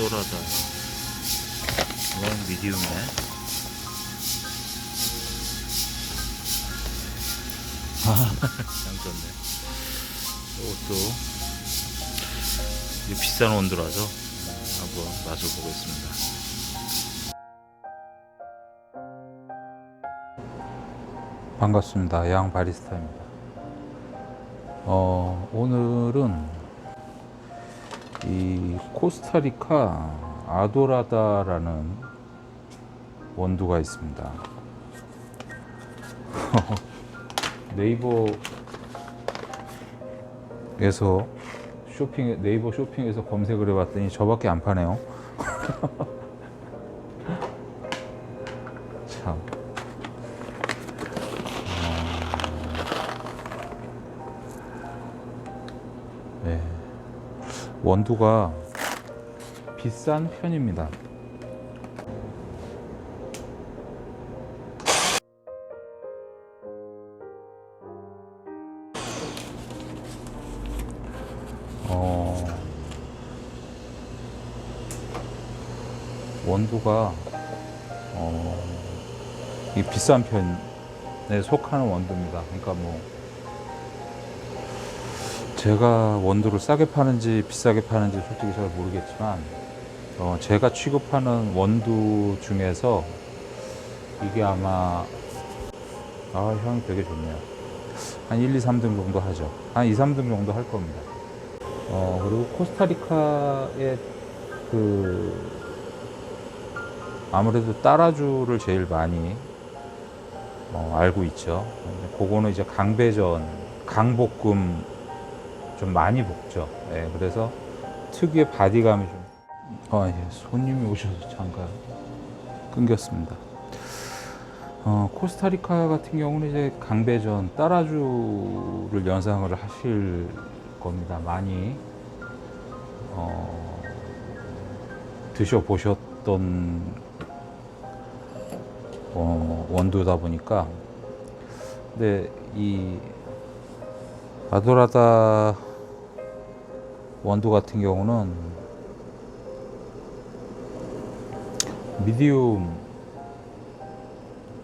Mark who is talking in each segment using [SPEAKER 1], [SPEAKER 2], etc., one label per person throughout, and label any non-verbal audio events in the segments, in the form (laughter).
[SPEAKER 1] 아도라다. 이건 미디움이네 아, 양 좋네. 이것도 이게 비싼 원두라서 한번 맛을 보겠습니다. 반갑습니다. 양 바리스타입니다. 어, 오늘은 이 코스타리카 아도라다라는 원두가 있습니다. (laughs) 네이버에서 쇼핑 네이버 쇼핑에서 검색을 해봤더니 저밖에 안 파네요. (laughs) 원두가 비싼 편입니다. 어, 원두가 어, 이 비싼 편에 속하는 원두입니다. 그러니까 뭐 제가 원두를 싸게 파는지 비싸게 파는지 솔직히 잘 모르겠지만 어, 제가 취급하는 원두 중에서 이게 아마 아 향이 되게 좋네요. 한 1, 2, 3등 정도 하죠. 한 2, 3등 정도 할 겁니다. 어, 그리고 코스타리카의 그 아무래도 따라주를 제일 많이 어, 알고 있죠. 그거는 이제 강배전, 강볶음 좀 많이 볶죠. 예, 그래서 특유의 바디감이 좀. 아, 예, 손님이 오셔서 잠깐 끊겼습니다. 어, 코스타리카 같은 경우는 이제 강배전 따라주를 연상을 하실 겁니다. 많이 어, 드셔보셨던 어, 원두다 보니까 근데 이 아도라다 원두 같은 경우는 미디움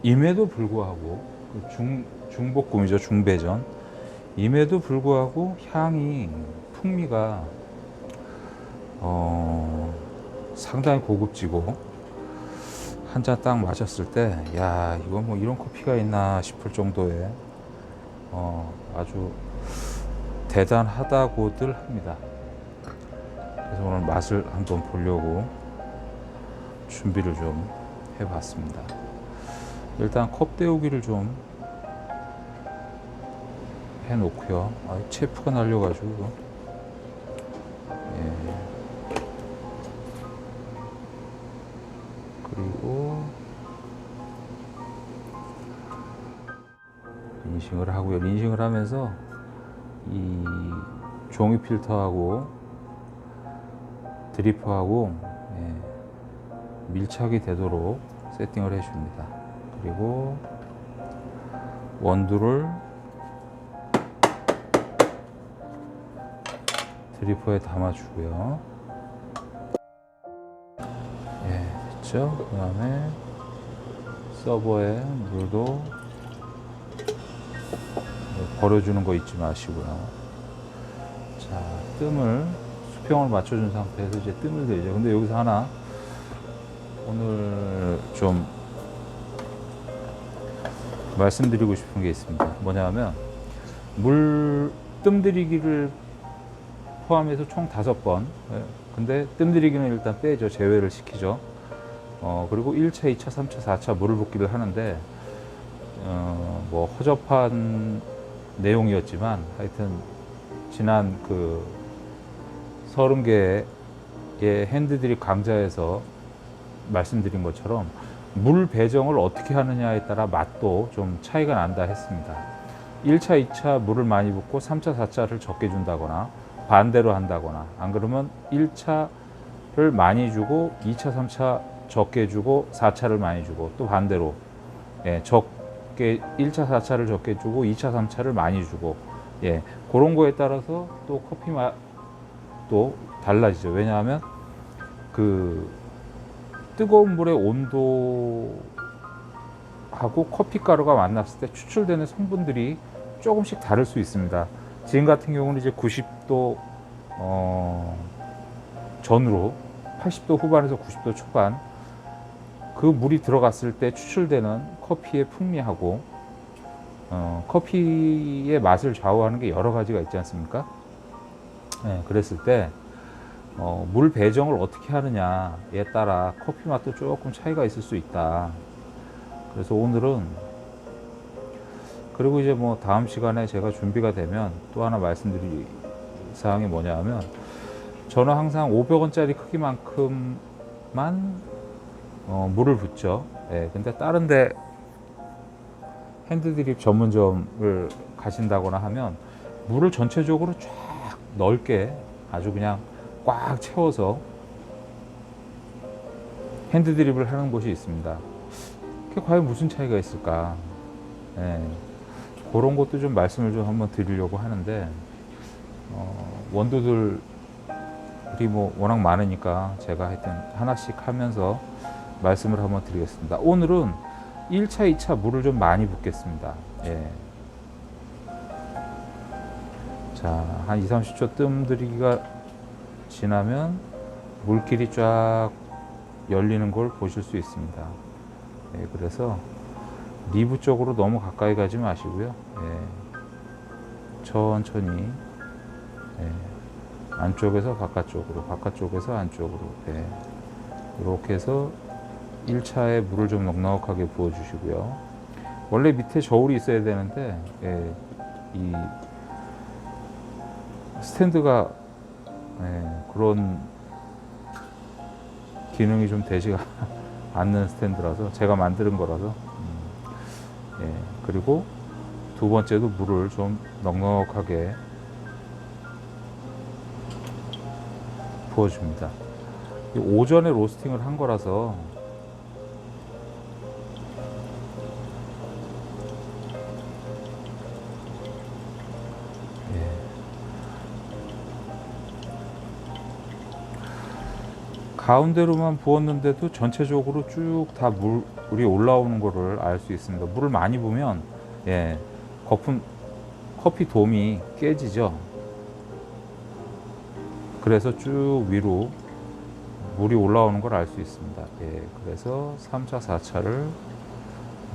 [SPEAKER 1] 임에도 불구하고 그중 중볶음이죠 중배전 임에도 불구하고 향이 풍미가 어, 상당히 고급지고 한 잔 딱 마셨을 때, 야, 이거 뭐 이런 커피가 있나 싶을 정도의 어, 아주 대단하다고들 합니다. 그래서 오늘 맛을 한번 보려고 준비를 좀 해봤습니다. 일단 컵 데우기를 좀 해놓고요. 아, 체프가 날려가지고. 예. 그리고 린싱을 하고요. 린싱을 하면서 이 종이 필터하고 드리퍼하고 예, 밀착이 되도록 세팅을 해줍니다. 그리고 원두를 드리퍼에 담아주고요. 예, 됐죠? 그 다음에 서버에 물도 버려주는 거 잊지 마시고요. 자, 뜸을 수평을 맞춰준 상태에서 이제 뜸을 들이죠. 근데 여기서 하나 오늘 좀 말씀드리고 싶은 게 있습니다. 뭐냐면 물 뜸 들이기를 포함해서 총 다섯 번. 예, 근데 뜸 들이기는 일단 빼죠. 제외를 시키죠. 어, 그리고 1차, 2차, 3차, 4차 물을 붓기를 하는데 어, 뭐 허접한 내용이었지만 하여튼 지난 그 서른 개의 핸드드립 강좌에서 말씀드린 것처럼 물 배정을 어떻게 하느냐에 따라 맛도 좀 차이가 난다 했습니다. 1차, 2차 물을 많이 붓고 3차, 4차를 적게 준다거나 반대로 한다거나 안 그러면 1차를 많이 주고 2차, 3차 적게 주고 4차를 많이 주고 또 반대로 예, 적게 1차, 4차를 적게 주고 2차, 3차를 많이 주고 예, 그런 거에 따라서 또 커피 맛 또 달라지죠. 왜냐하면 그 뜨거운 물의 온도하고 커피 가루가 만났을 때 추출되는 성분들이 조금씩 다를 수 있습니다. 지금 같은 경우는 이제 90도 어, 전으로 80도 후반에서 90도 초반 그 물이 들어갔을 때 추출되는 커피의 풍미하고 어, 커피의 맛을 좌우하는 게 여러 가지가 있지 않습니까? 네, 그랬을 때 어, 물 배정을 어떻게 하느냐에 따라 커피 맛도 조금 차이가 있을 수 있다. 그래서 오늘은 그리고 이제 뭐 다음 시간에 제가 준비가 되면 또 하나 말씀드릴 사항이 뭐냐 하면 저는 항상 500원짜리 크기만큼만 어, 물을 붓죠. 예, 근데 다른데 핸드드립 전문점을 가신다거나 하면 물을 전체적으로 쫙 넓게 아주 그냥 꽉 채워서 핸드 드립을 하는 곳이 있습니다. 그게 과연 무슨 차이가 있을까? 예, 그런 것도 좀 말씀을 좀 한번 드리려고 하는데 어, 원두들이 뭐 워낙 많으니까 제가 하여튼 하나씩 하면서 말씀을 한번 드리겠습니다. 오늘은 1차, 2차 물을 좀 많이 붓겠습니다. 예. 자, 한 2, 30초 뜸 들이기가 지나면 물길이 쫙 열리는 걸 보실 수 있습니다. 예, 그래서 리브 쪽으로 너무 가까이 가지 마시고요. 예, 천천히 예, 안쪽에서 바깥쪽으로, 바깥쪽에서 안쪽으로 예, 이렇게 해서 1차에 물을 좀 넉넉하게 부어주시고요. 원래 밑에 저울이 있어야 되는데 예, 이 스탠드가 예, 그런 기능이 좀 되지가 (laughs) 않는 스탠드라서 제가 만드는 거라서 음, 예, 그리고 두 번째도 물을 좀 넉넉하게 부어줍니다. 이 오전에 로스팅을 한 거라서 가운데로만 부었는데도 전체적으로 쭉 다 물이 올라오는 거를 알 수 있습니다. 물을 많이 부으면 예, 거품 커피 돔이 깨지죠. 그래서 쭉 위로 물이 올라오는 걸 알 수 있습니다. 예, 그래서 3차, 4차를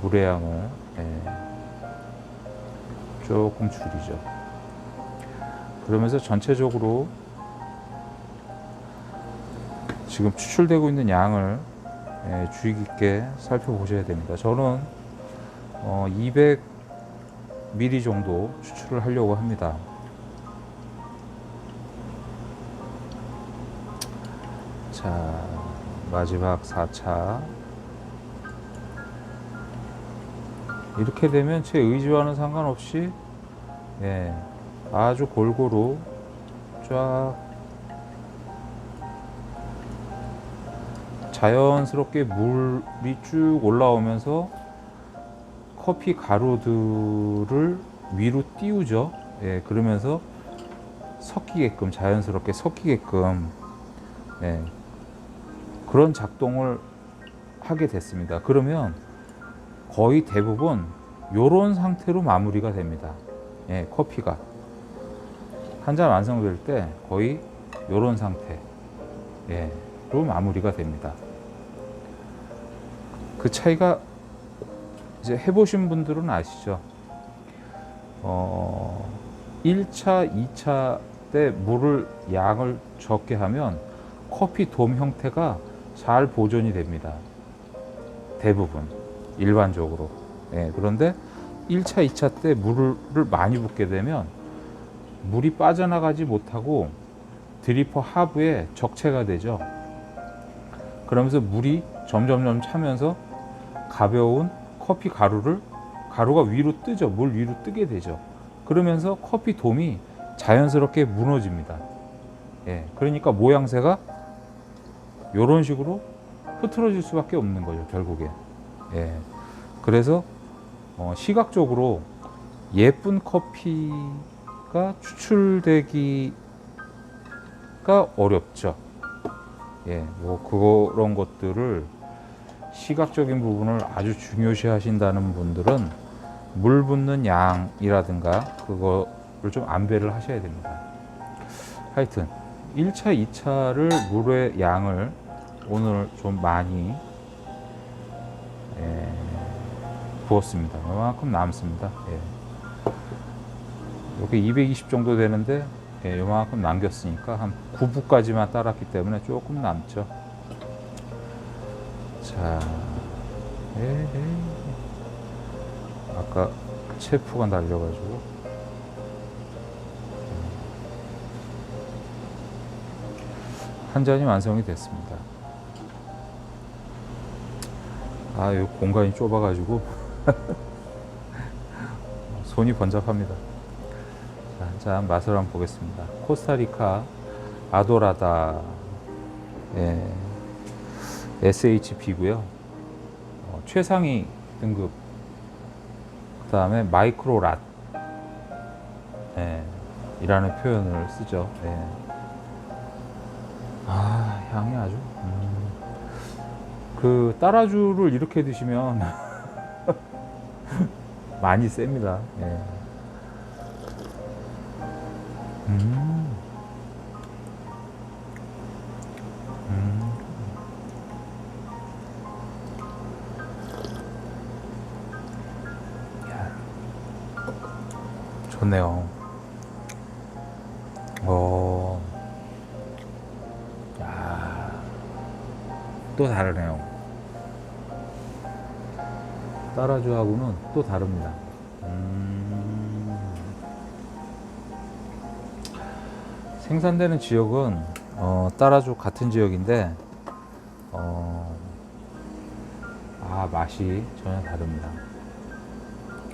[SPEAKER 1] 물의 양을 예, 조금 줄이죠. 그러면서 전체적으로 지금 추출되고 있는 양을 예, 주의 깊게 살펴보셔야 됩니다. 저는 어, 200ml 정도 추출을 하려고 합니다. 자, 마지막 4차. 이렇게 되면 제 의지와는 상관없이 예, 아주 골고루 쫙 자연스럽게 물이 쭉 올라오면서 커피 가루들을 위로 띄우죠. 예, 그러면서 섞이게끔 자연스럽게 섞이게끔 예, 그런 작동을 하게 됐습니다. 그러면 거의 대부분 이런 상태로 마무리가 됩니다. 예, 커피가 한 잔 완성될 때 거의 이런 상태 예, 로 마무리가 됩니다. 그 차이가 이제 해보신 분들은 아시죠? 어, 1차, 2차 때 물을 양을 적게 하면 커피 돔 형태가 잘 보존이 됩니다. 대부분 일반적으로. 예, 그런데 1차, 2차 때 물을 많이 붓게 되면 물이 빠져나가지 못하고 드리퍼 하부에 적체가 되죠. 그러면서 물이 점점점 차면서 가벼운 커피 가루를 가루가 위로 뜨죠. 물 위로 뜨게 되죠. 그러면서 커피 돔이 자연스럽게 무너집니다. 예, 그러니까 모양새가 이런 식으로 흐트러질 수밖에 없는 거죠, 결국에. 예. 그래서 어, 시각적으로 예쁜 커피가 추출되기 하기가 어렵죠. 예, 뭐 그런 것들을 시각적인 부분을 아주 중요시 하신다는 분들은 물 붓는 양이라든가 그거를 좀 안배를 하셔야 됩니다. 하여튼 1차, 2차를 물의 양을 오늘 좀 많이 예, 부었습니다. 요만큼 남습니다. 예. 여기 220 정도 되는데 예, 요만큼 남겼으니까 한 9부까지만 따랐기 때문에 조금 남죠. 자, 에헤이. 아까 체프가 날려가지고 한 잔이 완성이 됐습니다. 아, 이 공간이 좁아가지고 (laughs) 손이 번잡합니다. 자, 한 잔 맛을 한번 보겠습니다. 코스타리카 아도라다 예, SHP고요. 어, 최상위 등급 그 다음에 마이크로랏 예, 이라는 표현을 쓰죠. 예. 아 향이 아주 음. 그 따라주를 이렇게 드시면 (laughs) 많이 셉니다. 예. 음. 음. 좋네요. 어. 야. 또 다르네요. 따라주하고는 또 다릅니다. 음. 생산되는 지역은 어, 따라주 같은 지역인데 어, 아 맛이 전혀 다릅니다.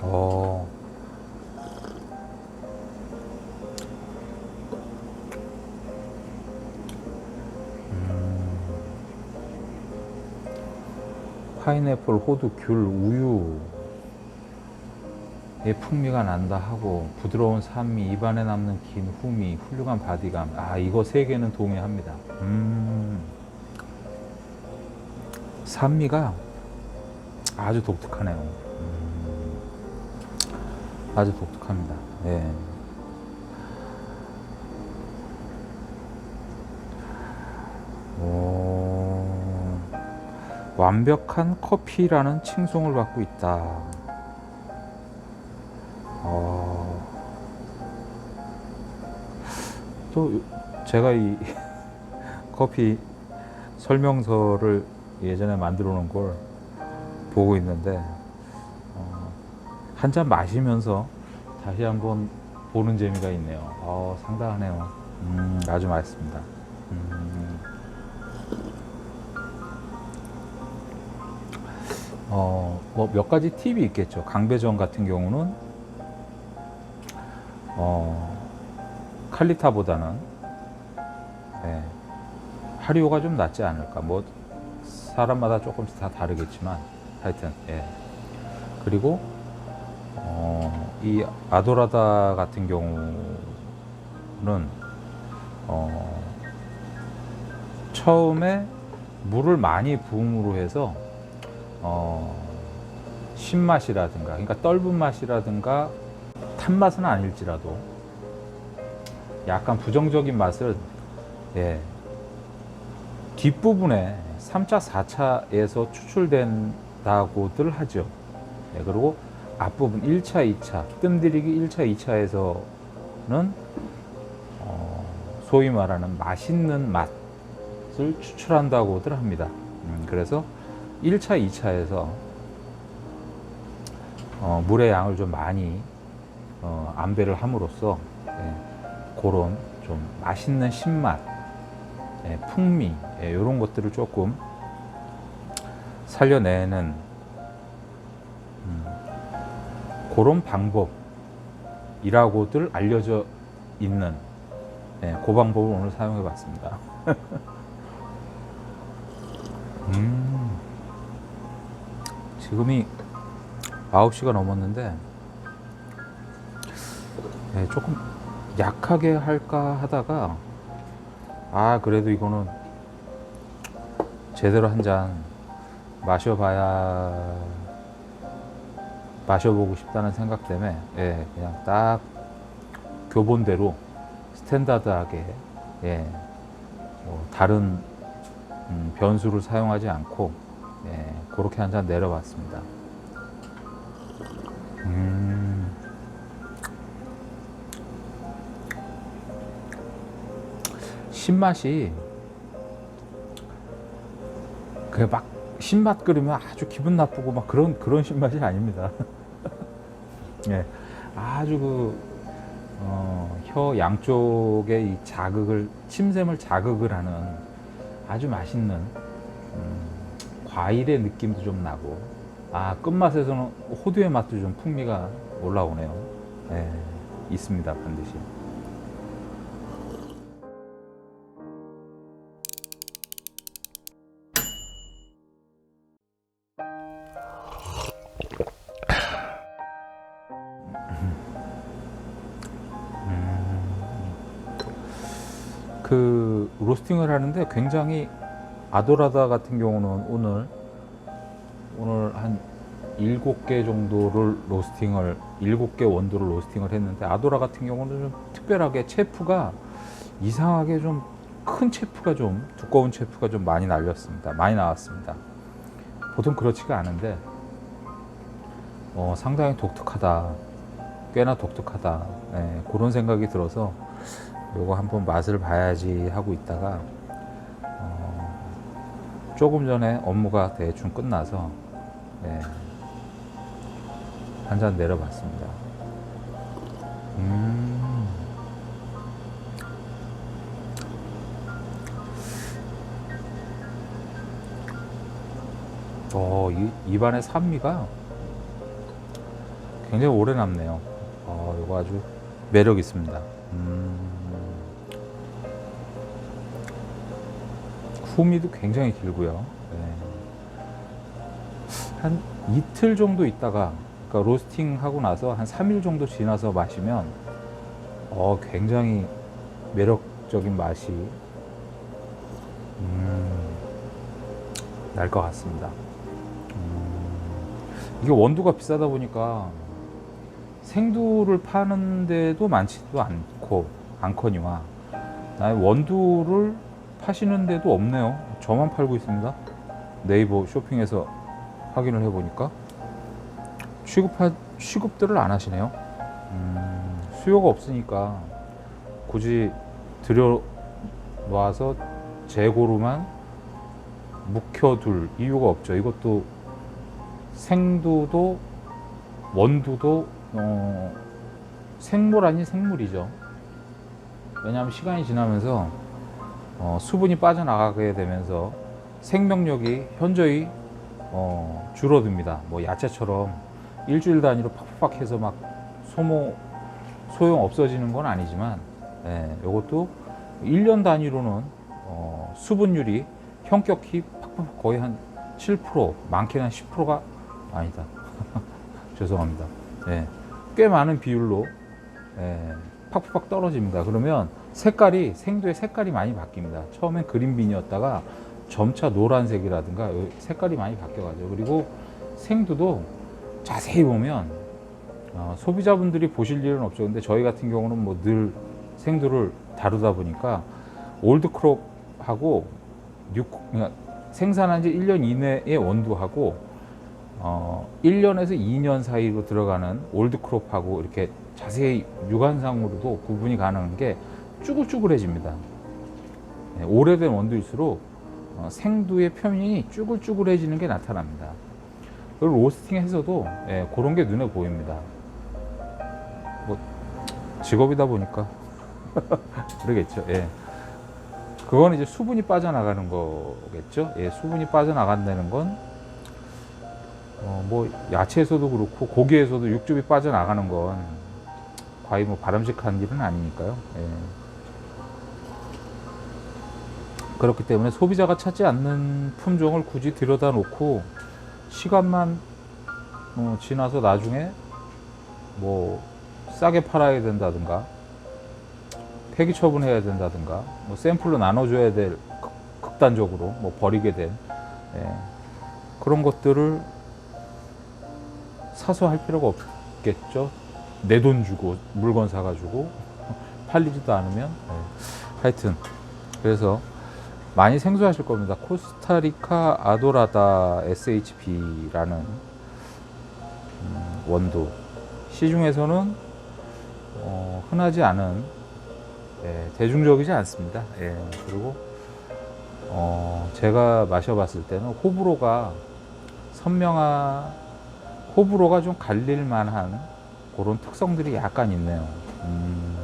[SPEAKER 1] 어, 파인애플, 호두, 귤, 우유 의 풍미가 난다 하고 부드러운 산미, 입안에 남는 긴 후미, 훌륭한 바디감. 아 이거 세 개는 동의합니다. 음, 산미가 아주 독특하네요. 음, 아주 독특합니다. 네. 완벽한 커피라는 칭송을 받고 있다. 어, 또 제가 이 (laughs) 커피 설명서를 예전에 만들어 놓은 걸 보고 있는데 어, 한잔 마시면서 다시 한번 보는 재미가 있네요. 어, 상당하네요. 음, 아주 맛있습니다. 음. 어, 뭐 몇 가지 팁이 있겠죠. 강배전 같은 경우는 어, 칼리타보다는 예, 하리오가 좀 낫지 않을까. 뭐 사람마다 조금씩 다 다르겠지만 하여튼 예. 그리고 어, 이 아도라다 같은 경우는 어, 처음에 물을 많이 부음으로 해서 어, 신맛이라든가 그러니까 떫은 맛이라든가 탄 맛은 아닐지라도 약간 부정적인 맛을 예, 뒷부분에 3차, 4차에서 추출된다고들 하죠. 예, 그리고 앞부분 1차, 2차, 뜸들이기 1차, 2차에서는 어, 소위 말하는 맛있는 맛을 추출한다고들 합니다. 음, 그래서 1차, 2차에서 어, 물의 양을 좀 많이 어, 안배를 함으로써 예, 그런 좀 맛있는 신맛, 예, 풍미 예, 이런 것들을 조금 살려내는 음, 그런 방법이라고들 알려져 있는 예, 그 방법을 오늘 사용해 봤습니다. (laughs) 음, 지금이 9시가 넘었는데 예, 조금 약하게 할까 하다가 아 그래도 이거는 제대로 한 잔 마셔봐야 마셔보고 싶다는 생각 때문에 예 그냥 딱 교본대로 스탠다드하게 예 뭐 다른 음, 변수를 사용하지 않고 예 그렇게 한 잔 내려봤습니다. 음. 신맛이 그막 신맛 끓이면 아주 기분 나쁘고 막 그런 그런 신맛이 아닙니다. (laughs) 예, 아주 그, 어, 혀 양쪽에 이 자극을 침샘을 자극을 하는 아주 맛있는 음, 과일의 느낌도 좀 나고 아 끝맛에서는 호두의 맛도 좀 풍미가 올라오네요. 예, 있습니다 반드시. 그 로스팅을 하는데 굉장히 아도라다 같은 경우는 오늘 오늘 한 일곱 개 정도를 로스팅을 일곱 개 원두를 로스팅을 했는데 아도라 같은 경우는 좀 특별하게 체프가 이상하게 좀 큰 체프가 좀 두꺼운 체프가 좀 많이 날렸습니다. 많이 나왔습니다. 보통 그렇지가 않은데 어, 상당히 독특하다. 꽤나 독특하다. 예, 그런 생각이 들어서 요거 한번 맛을 봐야지 하고 있다가 어, 조금 전에 업무가 대충 끝나서 네, 한잔 내려봤습니다. 음. 어, 이, 입안의 산미가 굉장히 오래 남네요. 어, 이거 아주 매력 있습니다. 음. 후미도 굉장히 길고요. 네. 한 이틀 정도 있다가 그러니까 로스팅 하고 나서 한 3일 정도 지나서 마시면 어 굉장히 매력적인 맛이 음, 날 것 같습니다. 음, 이게 원두가 비싸다 보니까 생두를 파는 데도 많지도 않고 않거니와 원두를 파시는 데도 없네요. 저만 팔고 있습니다. 네이버 쇼핑에서 확인을 해보니까 취급하, 취급들을 안 하시네요. 음, 수요가 없으니까 굳이 들여놔서 재고로만 묵혀둘 이유가 없죠. 이것도 생두도 원두도 어, 생물 아닌 생물이죠. 왜냐하면 시간이 지나면서 어, 수분이 빠져나가게 되면서 생명력이 현저히 어, 줄어듭니다. 뭐 야채처럼 일주일 단위로 팍팍 해서 막 소모 소용 없어지는 건 아니지만 예, 이것도 1년 단위로는 어, 수분율이 현격히 팍팍 거의 한 7% 많게는 한 10%가 아니다. (laughs) 죄송합니다. 예, 꽤 많은 비율로 예, 팍팍 떨어집니다. 그러면 색깔이 생두의 색깔이 많이 바뀝니다. 처음엔 그린빈이었다가 점차 노란색이라든가 색깔이 많이 바뀌어가죠. 그리고 생두도 자세히 보면 어, 소비자분들이 보실 일은 없죠. 근데 저희 같은 경우는 뭐 늘 생두를 다루다 보니까 올드크롭하고 뉴, 그러니까 생산한 지 1년 이내의 원두하고 어, 1년에서 2년 사이로 들어가는 올드크롭하고 이렇게 자세히 육안상으로도 구분이 가능한 게 쭈글쭈글해집니다. 네, 오래된 원두일수록 어, 생두의 표면이 쭈글쭈글해지는 게 나타납니다. 그리고 로스팅해서도 예, 그런 게 눈에 보입니다. 뭐 직업이다 보니까 (laughs) 그러겠죠. 예. 그거는 이제 수분이 빠져나가는 거겠죠. 예, 수분이 빠져나간다는 건, 어, 뭐, 야채에서도 그렇고, 고기에서도 육즙이 빠져나가는 건, 과히 뭐 바람직한 일은 아니니까요. 예. 그렇기 때문에 소비자가 찾지 않는 품종을 굳이 들여다 놓고, 시간만 어, 지나서 나중에 뭐, 싸게 팔아야 된다든가, 폐기 처분해야 된다든가 뭐 샘플로 나눠줘야 될 극- 극단적으로 뭐 버리게 된 예, 그런 것들을 사서 할 필요가 없겠죠. 내 돈 주고 물건 사가지고 (laughs) 팔리지도 않으면 예. 하여튼 그래서 많이 생소하실 겁니다. 코스타리카 아도라다 SHB라는 음, 원두 시중에서는 어, 흔하지 않은 예, 대중적이지 않습니다. 예, 그리고 어, 제가 마셔봤을 때는 호불호가 선명한 호불호가 좀 갈릴 만한 그런 특성들이 약간 있네요. 음. 음.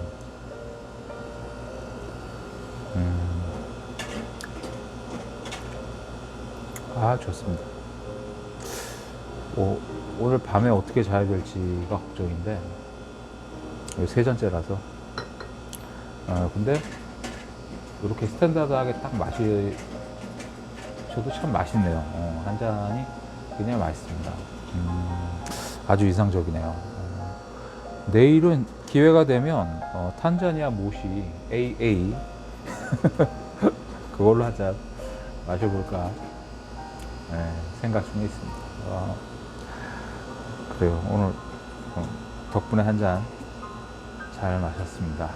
[SPEAKER 1] 아 좋습니다. 오, 오늘 밤에 어떻게 자야 될지가 걱정인데 세 잔째라서 아 근데 이렇게 스탠다드하게 딱 마시 저도 참 맛있네요. 어, 한 잔이 그냥 맛있습니다. 음, 아주 이상적이네요. 어, 내일은 기회가 되면 어, 탄자니아 모시 AA (laughs) 그걸로 한잔 마셔볼까 네, 생각 중에 있습니다. 어, 그래요. 오늘 어, 덕분에 한 잔 잘 마셨습니다.